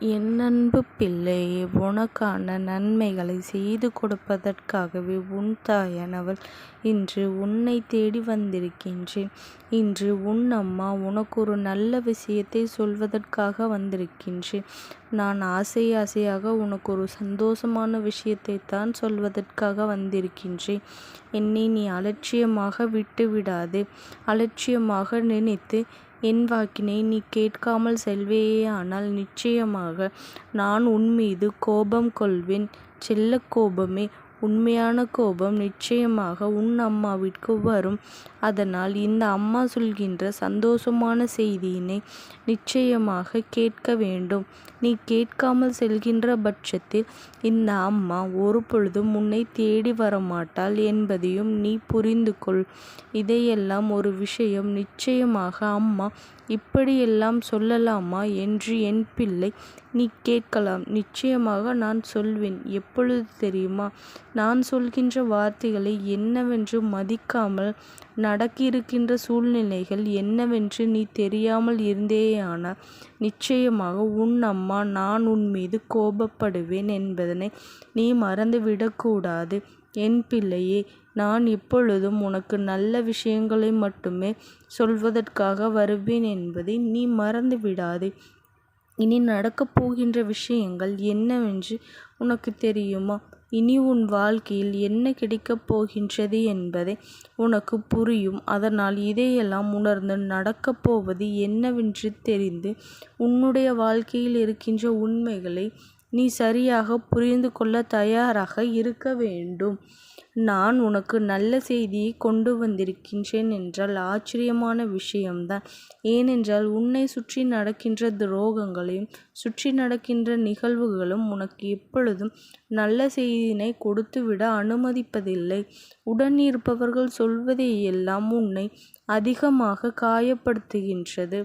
என் அன்பு பிள்ளையே உனக்கான நன்மைகளை செய்து கொடுப்பதற்காகவே உன் தாயானவள் இன்று உன்னை தேடி வந்திருக்கின்றேன். இன்று உன் அம்மா உனக்கொரு நல்ல விஷயத்தை சொல்வதற்காக வந்திருக்கின்றேன். நான் ஆசை ஆசையாக உனக்கொரு சந்தோஷமான விஷயத்தை தான் சொல்வதற்காக வந்திருக்கின்றேன். என்னை நீ அலட்சியமாக விட்டுவிடாதே. அலட்சியமாக நினைத்து என் வாக்கினை நீ கேட்காமல் செல்வாயேயானால் நிச்சயமாக நான் உன்மீது கோபம் கொள்வேன். செல்ல கோபமே உண்மையான கோபம் நிச்சயமாக உன் அம்மாவிற்கு வரும். அதனால் இந்த அம்மா சொல்கின்ற சந்தோஷமான செய்தியினை நிச்சயமாக கேட்க வேண்டும். நீ கேட்காமல் செல்கின்ற பட்சத்தில் இந்த அம்மா ஒரு பொழுதும் உன்னை தேடி வரமாட்டாள் என்பதையும் நீ புரிந்து கொள். இதையெல்லாம் ஒரு விஷயம் நிச்சயமாக அம்மா இப்படியெல்லாம் சொல்லலாமா என்று என் பிள்ளை நீ கேட்கலாம். நிச்சயமாக நான் சொல்வேன். எப்பொழுது தெரியுமா? நான் சொல்கின்ற வார்த்தைகளை என்னவென்று மதிக்காமல் நடக்கிருக்கின்ற சூழ்நிலைகள் என்னவென்று நீ தெரியாமல் இருந்தேயானால் நிச்சயமாக உன் அம்மா நான் உன் மீது கோபப்படுவேன் என்பதனை நீ மறந்துவிடக்கூடாது. என் பிள்ளையே நான் இப்பொழுதும் உனக்கு நல்ல விஷயங்களை மட்டுமே சொல்வதற்காக வருவேன் என்பதை நீ மறந்துவிடாதே. இனி நடக்கப் போகின்ற விஷயங்கள் என்னவென்று உனக்கு தெரியுமா? இனி உன் வாழ்க்கையில் என்ன கிடைக்கப் போகின்றது என்பதை உனக்கு புரியும். அதனால் இதையெல்லாம் உணர்ந்து நடக்கப் போவது என்னவென்று தெரிந்து உன்னுடைய வாழ்க்கையில் இருக்கின்ற உண்மைகளை நீ சரியாக புரிந்து கொள்ளத் தயாராக இருக்க வேண்டும். நான் உனக்கு நல்ல செய்தியை கொண்டு வந்திருக்கின்றேன் என்றால் ஆச்சரியமான விஷயம்தான். ஏனென்றால் உன்னை சுற்றி நடக்கின்ற துரோகங்களையும் சுற்றி நடக்கின்ற நிகழ்வுகளும் உனக்கு எப்பொழுதும் நல்ல செய்தியினை கொடுத்துவிட அனுமதிப்பதில்லை. உடன் இருப்பவர்கள் சொல்வதையெல்லாம் உன்னை அதிகமாக காயப்படுத்துகின்றது.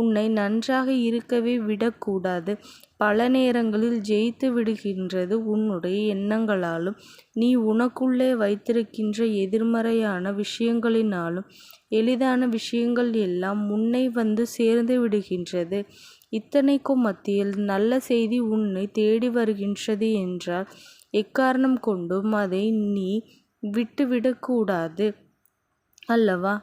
உன்னை நன்றாக இருக்கவே விடக்கூடாது. பல நேரங்களில் ஜெயித்து விடுகின்றது உன்னுடைய எண்ணங்களாலும் நீ உனக்குள்ளே வைத்திருக்கின்ற எதிர்மறையான விஷயங்களினாலும் எளிதான விஷயங்கள் எல்லாம் முன்னை வந்து சேர்ந்து விடுகின்றது. இத்தனைக்கும் மத்தியில் நல்ல செய்தி உன்னை தேடி வருகின்றது என்றால் எக்காரணம் கொண்டும் அதை நீ விட்டுவிடக்கூடாது அல்லவா?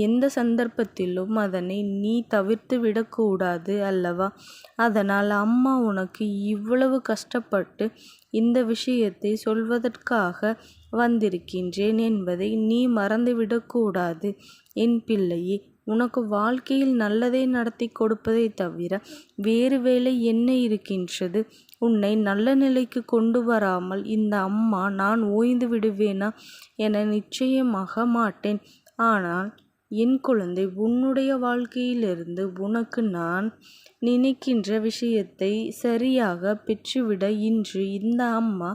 எந்த சந்தர்ப்பத்திலும் அதனை நீ தவிர்த்து விடக்கூடாது அல்லவா? அதனால் அம்மா உனக்கு இவ்வளவு கஷ்டப்பட்டு இந்த விஷயத்தை சொல்வதற்காக வந்திருக்கின்றேன் என்பதை நீ மறந்துவிடக்கூடாது. என் பிள்ளையே உனக்கு வாழ்க்கையில் நல்லதை நடத்திக் கொடுப்பதை தவிர வேறு வேலை என்ன இருக்கின்றது? உன்னை நல்ல நிலைக்கு கொண்டு வராமல் இந்த அம்மா நான் ஓய்ந்து விடுவேனா? என நிச்சயமாக மாட்டேன். ஆனால் என் குழந்தை உன்னுடைய வாழ்க்கையிலிருந்து உனக்கு நான் நினைக்கின்ற விஷயத்தை சரியாக பெற்றுவிட இன்று இந்த அம்மா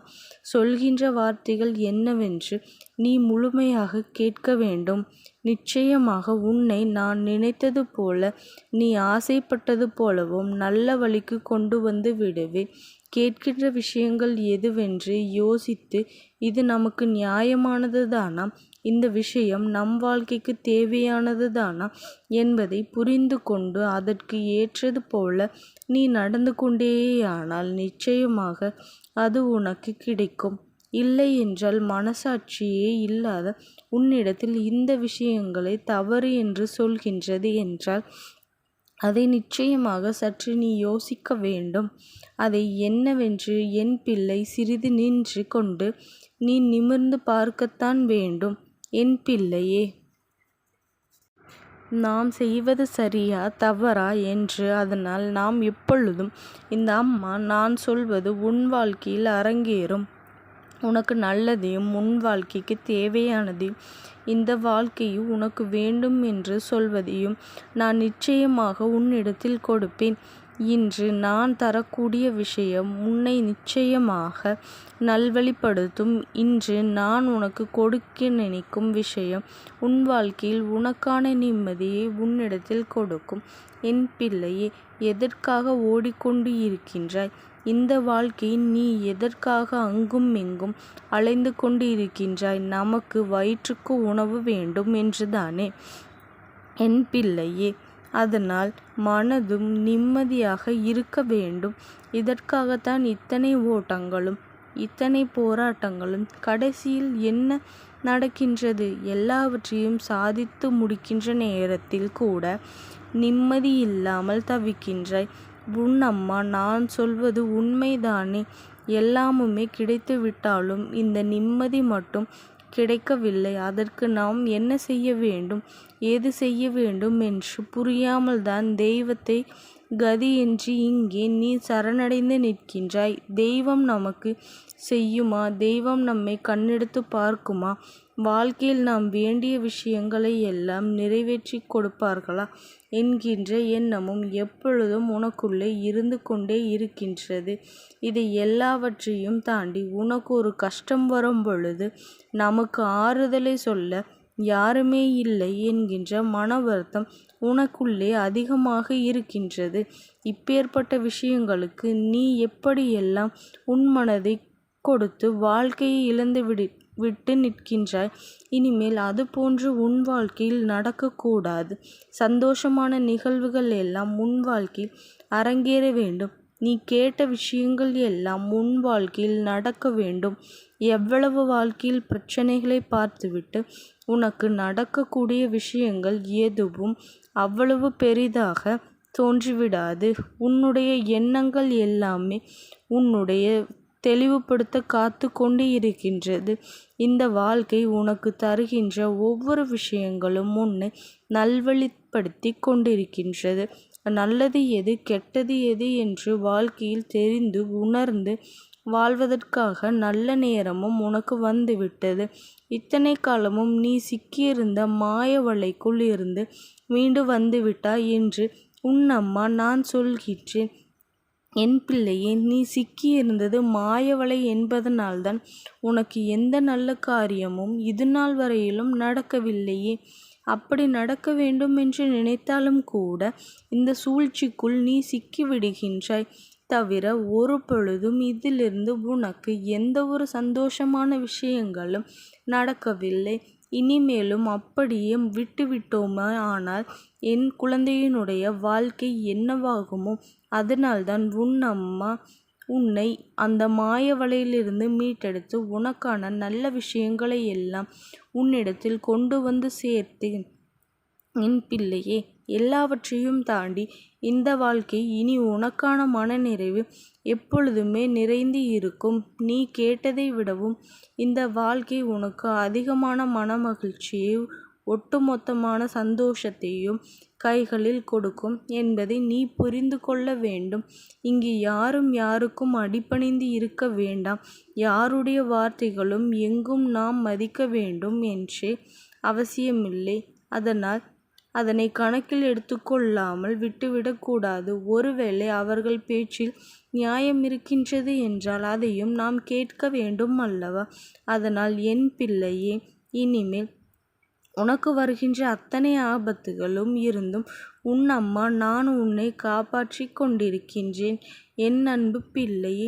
சொல்கின்ற வார்த்தைகள் என்னவென்று நீ முழுமையாக கேட்க வேண்டும். நிச்சயமாக உன்னை நான் நினைத்தது போல நீ ஆசைப்பட்டது போலவும் நல்ல வழிக்கு கொண்டு வந்து விடுவேன். கேட்கின்ற விஷயங்கள் எதுவென்று யோசித்து இது நமக்கு நியாயமானதுதானா? இந்த விஷயம் நம் வாழ்க்கைக்கு தேவையானது தானா என்பதை புரிந்து கொண்டு அதற்கு ஏற்றது போல நீ நடந்து கொண்டேயானால் நிச்சயமாக அது உனக்கு கிடைக்கும். இல்லை என்றால் மனசாட்சியே இல்லாத உன்னிடத்தில் இந்த விஷயங்களை தவறு என்று சொல்கின்றது என்றால் அதை நிச்சயமாக சற்று நீ யோசிக்க வேண்டும். அதை என்னவென்று என் பிள்ளை சிறிது நின்று கொண்டு நீ நிமிர்ந்து பார்க்கத்தான் வேண்டும். என் பிள்ளையே. நாம் செய்வது சரியா? தவறா? என்று அதனால் நாம் எப்பொழுதும் இந்த அம்மா நான் சொல்வது உன் வாழ்க்கையில் அரங்கேறும். உனக்கு நல்லதையும் முன் வாழ்க்கைக்கு தேவையானதையும் இந்த வாழ்க்கையும் உனக்கு வேண்டும் என்று சொல்வதையும் நான் நிச்சயமாக உன்னிடத்தில் கொடுப்பேன். இன்று நான் தரக்கூடிய விஷயம் உன்னை நிச்சயமாக நல்வழிப்படுத்தும். இன்று நான் உனக்கு கொடுக்க நினைக்கும் விஷயம் உன் வாழ்க்கையில் உனக்கான நிம்மதியை உன்னிடத்தில் கொடுக்கும். என் பிள்ளையே எதற்காக ஓடிக்கொண்டு இருக்கின்றாய்? இந்த வாழ்க்கையில் நீ எதற்காக அங்கும் இங்கும் அலைந்து கொண்டு இருக்கின்றாய்? நமக்கு வயிற்றுக்கு உணவு வேண்டும் என்றுதானே? என் பிள்ளையே அதனால் மனதும் நிம்மதியாக இருக்க வேண்டும். இதற்காகத்தான் இத்தனை ஓட்டங்களும் இத்தனை போராட்டங்களும். கடைசியில் என்ன நடக்கின்றது? எல்லாவற்றையும் சாதித்து முடிக்கின்ற நேரத்தில் கூட நிம்மதியில்லாமல் தவிக்கின்றாய். உன் அம்மா நான் சொல்வது உண்மைதானே. எல்லாமுமே கிடைத்துவிட்டாலும் இந்த நிம்மதி மட்டும் கிடைக்கவில்லை. அதற்கு நாம் என்ன செய்ய வேண்டும் ஏது செய்ய வேண்டும் என்று புரியாமல் தான் தெய்வத்தை கதியின்றி இங்கே நீ சரணடைந்து நிற்கின்றாய். தெய்வம் நமக்கு செய்யுமா? தெய்வம் நம்மை கண்ணெடுத்து பார்க்குமா? வாழ்க்கையில் நாம் வேண்டிய விஷயங்களை எல்லாம் நிறைவேற்றிக் கொடுப்பார்களா என்கின்ற எண்ணமும் எப்பொழுதும் உனக்குள்ளே இருந்து கொண்டே இருக்கின்றது. இதை எல்லாவற்றையும் தாண்டி உனக்கு ஒரு கஷ்டம் வரும் பொழுது நமக்கு ஆறுதலை சொல்ல யாருமே இல்லை என்கின்ற மன வருத்தம் உனக்குள்ளே அதிகமாக இருக்கின்றது. இப்பேற்பட்ட விஷயங்களுக்கு நீ எப்படியெல்லாம் உன் மனதை கொடுத்து வாழ்க்கையை இழந்து விடு விட்டு நிற்கின்றாய். இனிமேல் அதுபோன்று உன் வாழ்க்கையில் நடக்கக்கூடாது சந்தோஷமான நிகழ்வுகள் எல்லாம் உன் வாழ்க்கையில் அரங்கேற வேண்டும். நீ கேட்ட விஷயங்கள் எல்லாம் உன் வாழ்க்கையில் நடக்க வேண்டும். எவ்வளவு வாழ்க்கையில் பிரச்சனைகளை பார்த்துவிட்டு உனக்கு நடக்கக்கூடிய விஷயங்கள் எதுவும் அவ்வளவு பெரிதாக தோன்றிவிடாது. உன்னுடைய எண்ணங்கள் எல்லாமே உன்னுடைய தெளிவுபடுத்த காத்து காத்துக் கொண்டிருக்கின்றது. இந்த வாழ்க்கை உனக்கு தருகின்ற ஒவ்வொரு விஷயங்களும் உன்னை நல்வழிப்படுத்தி கொண்டிருக்கின்றது. நல்லது எது கெட்டது எது என்று வாழ்க்கையில் தெரிந்து உணர்ந்து வாழ்வதற்காக நல்ல நேரமும் உனக்கு வந்துவிட்டது. இத்தனை காலமும் நீ சிக்கியிருந்த மாய வலைக்குள் இருந்து மீண்டு வந்துவிட்டாய் என்று உன் அம்மா நான் சொல்கின்றேன். என் பிள்ளையே நீ சிக்கியிருந்தது மாயவலை என்பதனால்தான் உனக்கு எந்த நல்ல காரியமும் இதுநாள் வரையிலும் நடக்கவில்லையே. அப்படி நடக்க வேண்டும் என்று நினைத்தாலும் கூட இந்த சூழ்ச்சிக்குள் நீ சிக்கிவிடுகின்றாய் தவிர ஒரு பொழுதும் இதிலிருந்து உனக்கு எந்தவொரு சந்தோஷமான விஷயங்களும் நடக்கவில்லை. இனிமேலும் அப்படியே விட்டுவிட்டோமானால் என் குழந்தையினுடைய வாழ்க்கை என்னவாகுமோ? அதனால்தான் உன் அம்மா உன்னை அந்த மாய வலையிலிருந்து மீட்டெடுத்து உனக்கான நல்ல விஷயங்களை எல்லாம் உன்னிடத்தில் கொண்டு வந்து சேர்த்தேன். என் பிள்ளையே எல்லாவற்றையும் தாண்டி இந்த வாழ்க்கை இனி உனக்கான மனநிறைவு எப்பொழுதுமே நிறைந்து இருக்கும். நீ கேட்டதை விடவும் இந்த வாழ்க்கை உனக்கு அதிகமான மனமகிழ்ச்சியையும் ஒட்டுமொத்தமான சந்தோஷத்தையும் கைகளில் கொடுக்கும் என்பதை நீ புரிந்து கொள்ள வேண்டும். இங்கு யாரும் யாருக்கும் அடிபணிந்து இருக்க வேண்டாம். யாருடைய வார்த்தைகளும் எங்கும் நாம் மதிக்க வேண்டும் என்று அவசியமில்லை. அதனால் அதனை கணக்கில் எடுத்துக்கொள்ளாமல் விட்டுவிடக்கூடாது ஒருவேளை அவர்கள் பேச்சில் நியாயம் இருக்கின்றது என்றால் அதையும் நாம் கேட்க வேண்டும் அல்லவா? அதனால் என் பிள்ளையே இனிமேல் உனக்கு வருகின்ற அத்தனை ஆபத்துகளும் இருந்தும் உன் அம்மா நான் உன்னைக் காப்பாற்றிக் கொண்டிருக்கின்றேன். என் அன்புப் பிள்ளையே